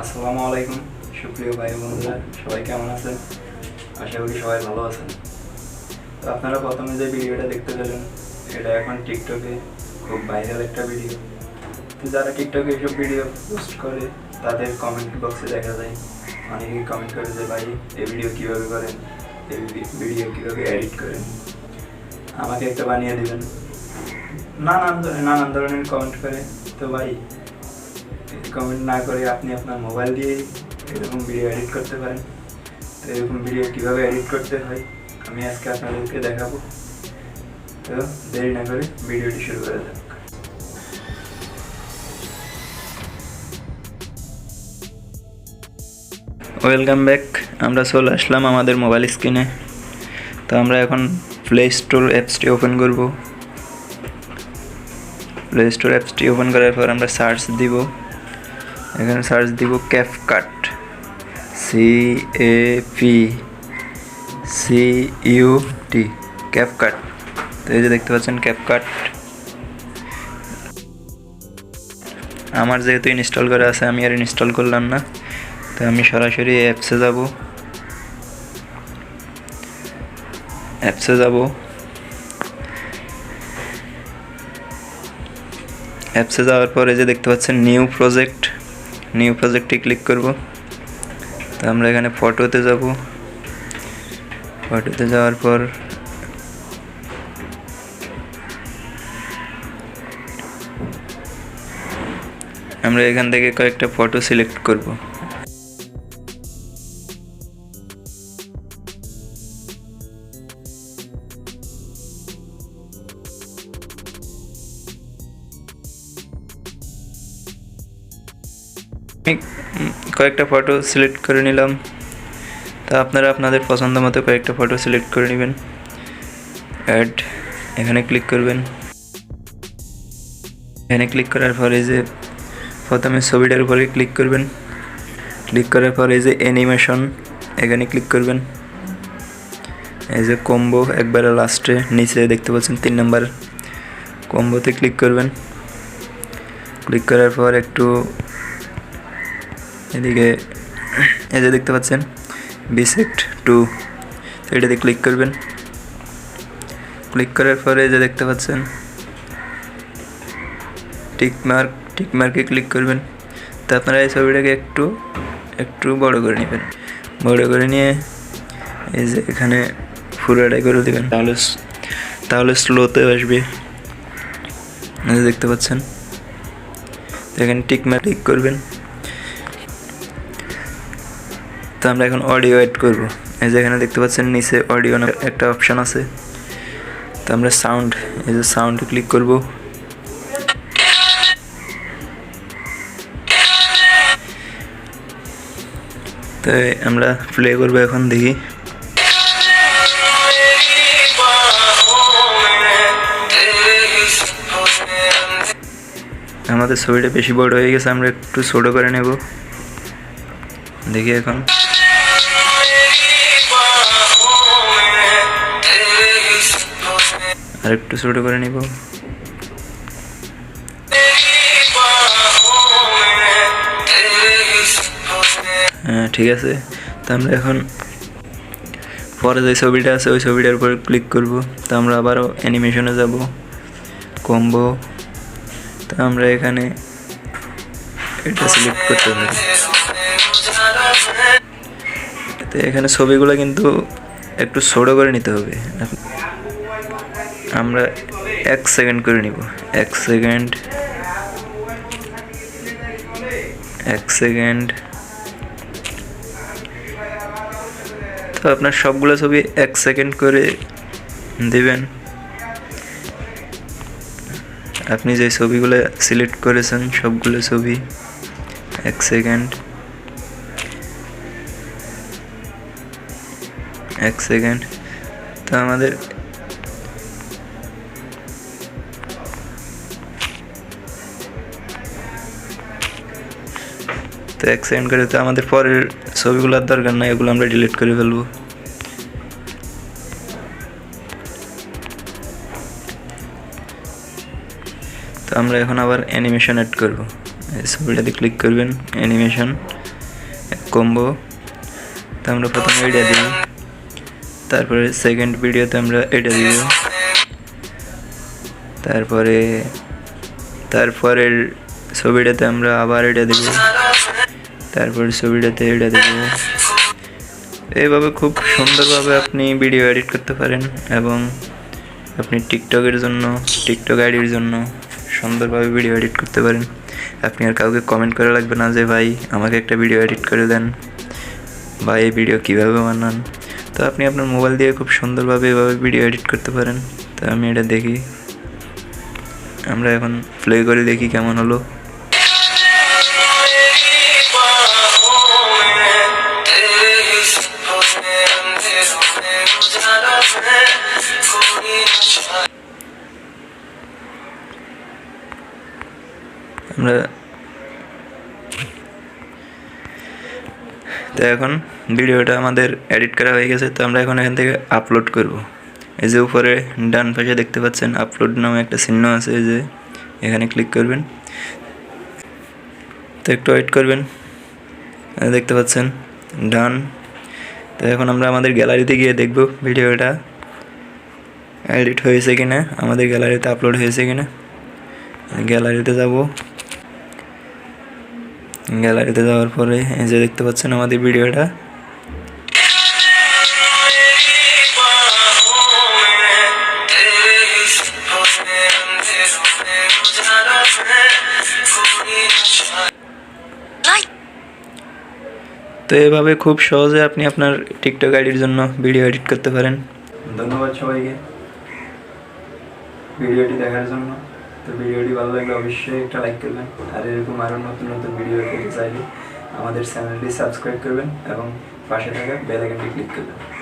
আসসালামু আলাইকুম, সুপ্রিয় ভাই বন্ধুরা সবাই কেমন আছেন? আশা করি সবাই ভালো আছেন। তো আপনারা প্রথমে যে ভিডিওটা দেখতে পেলেন, এটা এখন টিকটকে খুব ভাইরাল একটা ভিডিও। তো যারা টিকটকে এইসব ভিডিও পোস্ট করে, তাদের কমেন্ট বক্সে দেখা যায়। অনেকেই কমেন্ট করে যে, ভাই, এই ভিডিও কীভাবে করেন? এই ভিডিও কীভাবে এডিট করেন? আমাকে একটা বানিয়ে দিবেন। নানান ধরনের নানান ধরনের কমেন্ট করে। তো ভাই কমেন্ট না করে আপনি আপনার মোবাইল দিয়ে এরকম ভিডিও এডিট করতে পারেন। তো এরকম ভিডিও কীভাবে এডিট করতে হয়, আমি আজকে আপনাদেরকে দেখাবো। তো দেরি না করে ভিডিওটি শুরু করে যাক। ওয়েলকাম ব্যাক আমরা চলে আসলাম আমাদের মোবাইল স্ক্রিনে তো আমরা এখন প্লে স্টোর অ্যাপসটি ওপেন করব। প্লে স্টোর অ্যাপসটি ওপেন করার পর আমরা সার্চ দিব। এখানে সার্চ দিব CapCut C A P C U T CapCut তো এই যে দেখতে পাচ্ছেন ক্যাপকাট আমার যেহেতু ইনস্টল করা আছে, আমি আর ইনস্টল করলাম না। তো আমি সরাসরি অ্যাপসে যাব। অ্যাপসে যাব। অ্যাপসে যাওয়ার পরে যে দেখতে পাচ্ছেন নিউ প্রজেক্ট। নিউ প্রজেক্টে ক্লিক করব। তো আমরা এখানে ফটোতে যাব। ফটোতে যাওয়ার পর আমরা এখান থেকে কয়েকটা ফটো সিলেক্ট করব। কয়েকটা ফটো সিলেক্ট করে নিলাম। তা আপনারা আপনাদের পছন্দ মতো কয়েকটা ফটো সিলেক্ট করে নেবেন। অ্যাড এখানে ক্লিক করবেন। এখানে ক্লিক করার পরে যে প্রথমে ছবিটার উপরে ক্লিক করবেন। ক্লিক করার পর যে অ্যানিমেশন এখানে ক্লিক করবেন। এই যে কম্বো একবারে লাস্টে নিচে দেখতে পাচ্ছেন তিন নাম্বার কম্বোতে ক্লিক করবেন। ক্লিক করার পর একটু এদিকে, এই যে দেখতে পাচ্ছেন বিসেক্ট টু তো এটাতে ক্লিক করবেন। ক্লিক করার পরে যে দেখতে পাচ্ছেন টিক মার্ক টিক মার্কে ক্লিক করবেন। তো আপনারা এই ছবিটাকে একটু একটু বড় করে নেবেন। বড় করে নিয়ে এই যে এখানে পুরোটাই করে দেবেন। তাহলে তাহলে স্লোতে আসবে। দেখতে পাচ্ছেন, এখানে টিক মার্ক ক্লিক করবেন। তো আমরা এখন অডিও অ্যাড করব। এই যে এখানে দেখতে পাচ্ছেন, নিচে অডিও একটা অপশান আছে। তো আমরা সাউন্ড এই যে সাউন্ড ক্লিক করব। তো আমরা প্লে করব এখন, দেখি। আমাদের ছবিটা বেশি বড় হয়ে গেছে, আমরা একটু ছোটো করে নেব। দেখি এখন। আর একটু ছোট করে নিব। হ্যাঁ, ঠিক আছে। তা আমরা এখন পরে যে ছবিটা আছে, ওই ছবিটার উপর ক্লিক করব। তা আমরা আবারও অ্যানিমেশনে যাব। কম্ব তা আমরা এখানে এটা সিলেক্ট করতে পারি। তো এখানে ছবিগুলো কিন্তু একটু ছোটো করে নিতে হবে। আমরা এক সেকেন্ড করে নিব। এক সেকেন্ড এক সেকেন্ড তো আপনার সবগুলো ছবি এক সেকেন্ড করে দেবেন। আপনি যে ছবিগুলো সিলেক্ট করেছেন, সবগুলো ছবি এক সেকেন্ড এক সেকেন্ড তো আমাদের তো সেকেন্ড করে তো আমাদের পরের ছবিগুলোর দরকার নাই, এগুলো আমরা ডিলিট করে ফেলব। তো আমরা এখন আবার অ্যানিমেশন অ্যাড করব। ছবিটাতে ক্লিক করবেন অ্যানিমেশন কম্বো তো আমরা প্রথমে এটা দিই। তারপরে সেকেন্ড ভিডিওতে আমরা এটা দিব। তারপরে, তারপরের ছবিটাতে আমরা আবার এটা দেব। তারপরে ছবিটাতে এটা দেব এইভাবে খুব সুন্দরভাবে আপনি ভিডিও এডিট করতে পারেন এবং আপনি টিকটকের জন্য টিকটক আইডির জন্য সুন্দরভাবে ভিডিও এডিট করতে পারেন। আপনি আর কাউকে কমেন্ট করা লাগবে না যে, ভাই, আমাকে একটা ভিডিও এডিট করে দেন বা এই ভিডিও কীভাবে বানান? তো আপনি আপনার মোবাইল দিয়ে খুব সুন্দরভাবে এভাবে ভিডিও এডিট করতে পারেন। তো আমি এটা দেখি। আমরা এখন প্লে করে দেখি কেমন হলো। আমরা তো এখন ভিডিওটা আমাদের এডিট করা হয়ে গেছে, তো আমরা এখন এখান থেকে আপলোড করব। এই যে উপরে ডান পাশে দেখতে পাচ্ছেন আপলোড নামে একটা চিহ্ন আছে, এই যে এখানে ক্লিক করবেন। তো একটু ওয়েট করবেন। দেখতে পাচ্ছেন, ডান তো এখন আমরা আমাদের গ্যালারিতে গিয়ে দেখব ভিডিওটা। এডিট হয়েছে কি না আমাদের গ্যালারিতে আপলোড হয়েছে কি না গ্যালারিতে যাব। গ্যালারিতে যাওয়ার পরে এই যে দেখতে পাচ্ছেন আমাদের ভিডিওটা। তো এভাবে খুব সহজে আপনি আপনার টিকটক আইডির জন্য ভিডিও এডিট করতে পারেন। ধন্যবাদ সবাইকে ভিডিওটি দেখার জন্য। তো ভিডিওটি ভালো লাগলে অবশ্যই একটা লাইক করবেন। আর এরকম আরও নতুন নতুন ভিডিও পেতে চাইলে আমাদের চ্যানেলটি সাবস্ক্রাইব করবেন এবং পাশে থাকা বেল আইকনটি ক্লিক করবেন।